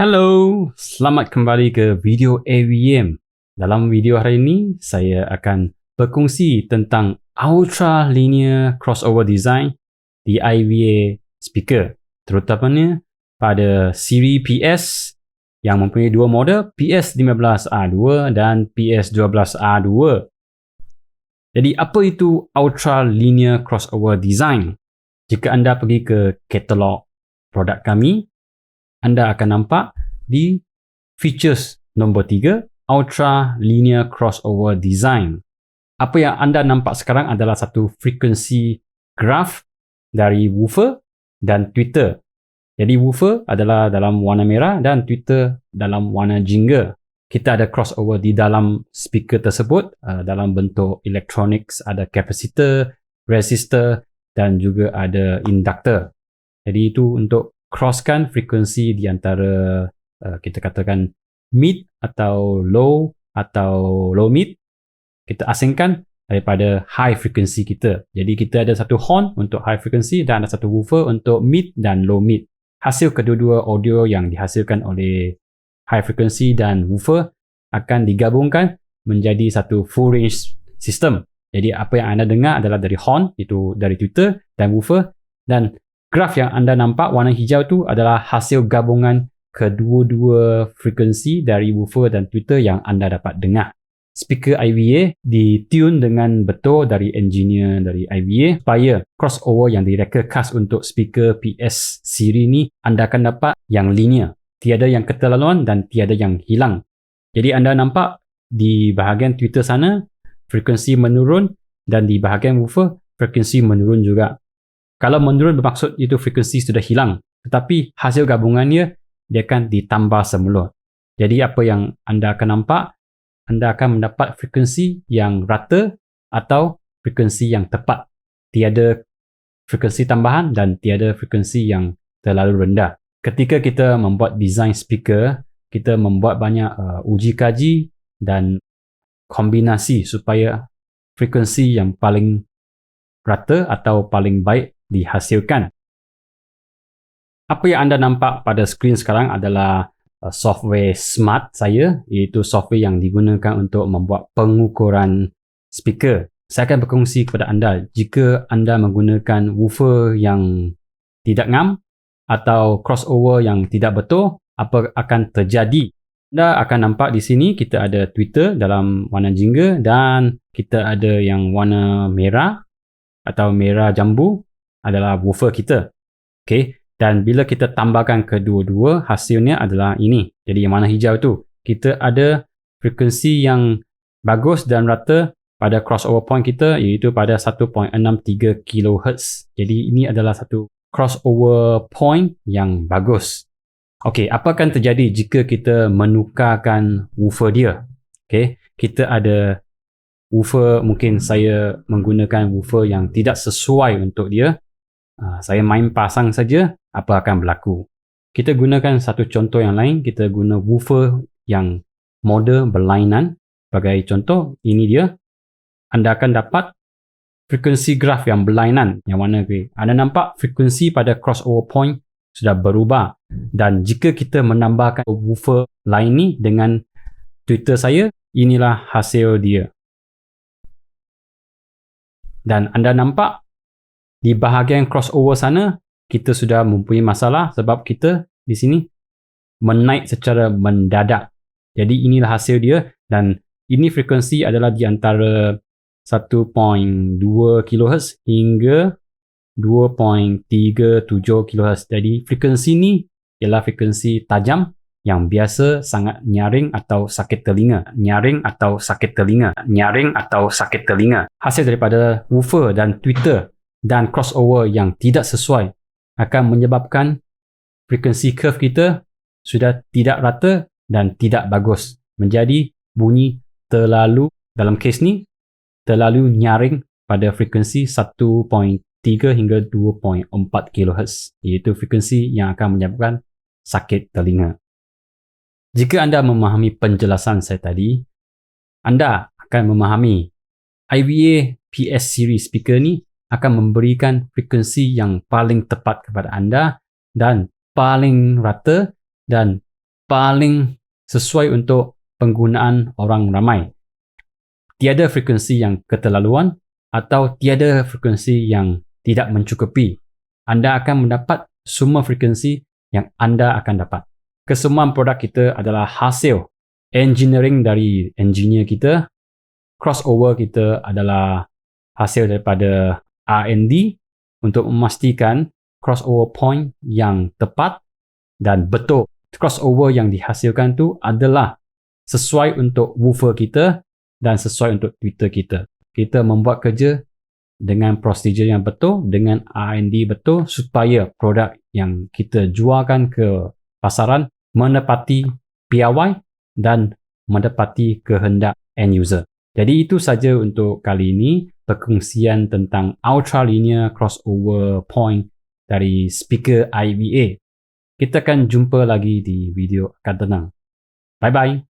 Hello, selamat kembali ke video AVM. Dalam video hari ini, saya akan berkongsi tentang Ultra Linear Crossover Design di IVA speaker. Terutamanya pada siri PS yang mempunyai dua model PS15R2 dan PS12R2. Jadi apa itu Ultra Linear Crossover Design? Jika anda pergi ke katalog produk kami, anda akan nampak di features nombor 3 Ultra Linear Crossover Design. Apa yang anda nampak sekarang adalah satu frequency graph dari woofer dan tweeter. Jadi woofer adalah dalam warna merah dan tweeter dalam warna jingga. Kita ada crossover di dalam speaker tersebut uh, dalam bentuk electronics ada capacitor, resistor dan juga ada inductor. Jadi itu untuk crosskan frekuensi di antara uh, kita katakan mid atau low atau low mid kita asingkan daripada high frequency kita. Jadi kita ada satu horn untuk high frequency dan ada satu woofer untuk mid dan low mid. Hasil kedua-dua audio yang dihasilkan oleh high frequency dan woofer akan digabungkan menjadi satu full range system. Jadi apa yang anda dengar adalah dari horn itu dari Twitter dan woofer dan graf yang anda nampak warna hijau tu adalah hasil gabungan kedua-dua frekuensi dari woofer dan tweeter yang anda dapat dengar. Speaker IVA ditune dengan betul dari engineer dari IVA supaya crossover yang direka untuk speaker PS siri ni anda akan dapat yang linear. Tiada yang keterlaluan dan tiada yang hilang. Jadi anda nampak di bahagian tweeter sana frekuensi menurun dan di bahagian woofer frekuensi menurun juga. Kalau menurun bermaksud itu frekuensi sudah hilang. Tetapi hasil gabungannya dia akan ditambah semula. Jadi apa yang anda akan nampak, anda akan mendapat frekuensi yang rata atau frekuensi yang tepat. Tiada frekuensi tambahan dan tiada frekuensi yang terlalu rendah. Ketika kita membuat design speaker, kita membuat banyak uh, uji kaji dan kombinasi supaya frekuensi yang paling rata atau paling baik dihasilkan. Apa yang anda nampak pada skrin sekarang adalah uh, software smart saya iaitu software yang digunakan untuk membuat pengukuran speaker. Saya akan berkongsi kepada anda jika anda menggunakan woofer yang tidak ngam atau crossover yang tidak betul apa akan terjadi. Anda akan nampak di sini kita ada Twitter dalam warna jingga dan kita ada yang warna merah atau merah jambu adalah woofer kita. Okay. Dan bila kita tambahkan kedua-dua, hasilnya adalah ini. Jadi yang mana hijau tu. Kita ada frekuensi yang bagus dan rata pada crossover point kita iaitu pada 1.63 kHz. Jadi ini adalah satu crossover point yang bagus. Okey, apa akan terjadi jika kita menukarkan woofer dia? Okey, kita ada woofer mungkin saya menggunakan woofer yang tidak sesuai untuk dia saya main pasang saja, apa akan berlaku. Kita gunakan satu contoh yang lain, kita guna woofer yang model berlainan. Sebagai contoh, ini dia. Anda akan dapat frekuensi graf yang berlainan yang grey. Anda nampak frekuensi pada crossover point sudah berubah. Dan jika kita menambahkan woofer lain ni dengan Twitter saya, inilah hasil dia. Dan anda nampak di bahagian crossover sana kita sudah mempunyai masalah sebab kita di sini menaik secara mendadak. Jadi inilah hasil dia dan ini frekuensi adalah di antara 1.2 kHz hingga 2.37 kHz. Jadi frekuensi ini ialah frekuensi tajam yang biasa sangat nyaring atau sakit telinga. Nyaring atau sakit telinga. Nyaring atau sakit telinga. Hasil daripada woofer dan tweeter dan crossover yang tidak sesuai akan menyebabkan frekuensi curve kita sudah tidak rata dan tidak bagus menjadi bunyi terlalu dalam kes ni terlalu nyaring pada frekuensi 1.3 hingga 2.4 kHz iaitu frekuensi yang akan menyebabkan sakit telinga. Jika anda memahami penjelasan saya tadi, anda akan memahami IVA PS series speaker ni akan memberikan frekuensi yang paling tepat kepada anda dan paling rata dan paling sesuai untuk penggunaan orang ramai. Tiada frekuensi yang keterlaluan atau tiada frekuensi yang tidak mencukupi. Anda akan mendapat semua frekuensi yang anda akan dapat. Kesemuan produk kita adalah hasil engineering dari engineer kita. Crossover kita adalah hasil daripada R&D untuk memastikan crossover point yang tepat dan betul. Crossover yang dihasilkan tu adalah sesuai untuk woofer kita dan sesuai untuk Twitter kita. Kita membuat kerja dengan prosedur yang betul, dengan R&D betul supaya produk yang kita jualkan ke pasaran menepati piawai dan menepati kehendak end user. Jadi itu saja untuk kali ini perkongsian tentang ultra linear crossover point dari speaker IVA. Kita akan jumpa lagi di video akan datang. Bye bye.